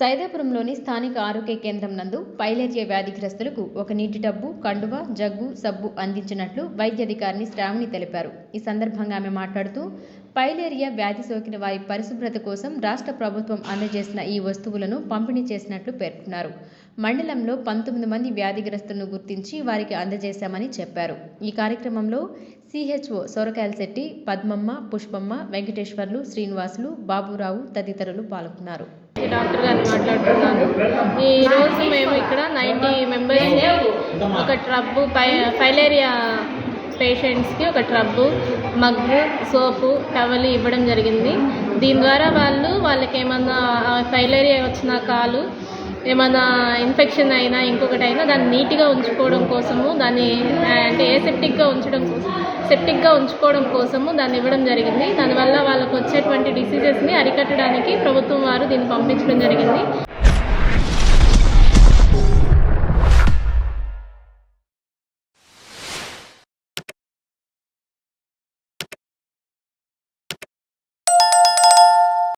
సైదాపురంలోని స్థానిక ఆరోగ్య కేంద్రం నందు పైలేరియా వ్యాధిగ్రస్తులకు ఒక నీటి టబ్బు కండువ జగ్గు సబ్బు అందించినట్లు వైద్యాధికారిని శ్రావణి తెలిపారు. ఈ సందర్భంగా ఆమె మాట్లాడుతూ పైలేరియా వ్యాధి సోకిన వారి పరిశుభ్రత కోసం రాష్ట్ర ప్రభుత్వం అందజేసిన ఈ వస్తువులను పంపిణీ చేసినట్లు పేర్కొన్నారు. మండలంలో పంతొమ్మిది మంది వ్యాధిగ్రస్తులను గుర్తించి వారికి అందజేశామని చెప్పారు. ఈ కార్యక్రమంలో సిహెచ్ఓ సొరకాయల శెట్టి పద్మమ్మ పుష్పమ్మ వెంకటేశ్వర్లు శ్రీనివాసులు బాబురావు తదితరులు పాల్గొన్నారు. డాక్టర్ గారిని మాట్లాడుతున్నాను. ఈరోజు మేము ఇక్కడ నైంటీ మెంబర్స్ని ఒక ట్రబ్బు పై ఫైలేరియా పేషెంట్స్కి ఒక ట్రబ్బు మగ్గు సోపు టవల్ ఇవ్వడం జరిగింది. దీని ద్వారా వాళ్ళు వాళ్ళకి ఏమన్నా ఫైలేరియా వచ్చిన కాలు ఏమైనా ఇన్ఫెక్షన్ అయినా ఇంకొకటి అయినా దాన్ని నీట్గా ఉంచుకోవడం కోసము దాన్ని అంటే అంటే ఏసెప్టిక్గా ఉంచడం కోసం సెప్టిక్గా ఉంచుకోవడం కోసము దాన్ని ఇవ్వడం జరిగింది. దానివల్ల వాళ్ళు వచ్చేటువంటి డిసీజెస్ని అరికట్టడానికి ప్రభుత్వం వారు దీన్ని పంపించడం జరిగింది.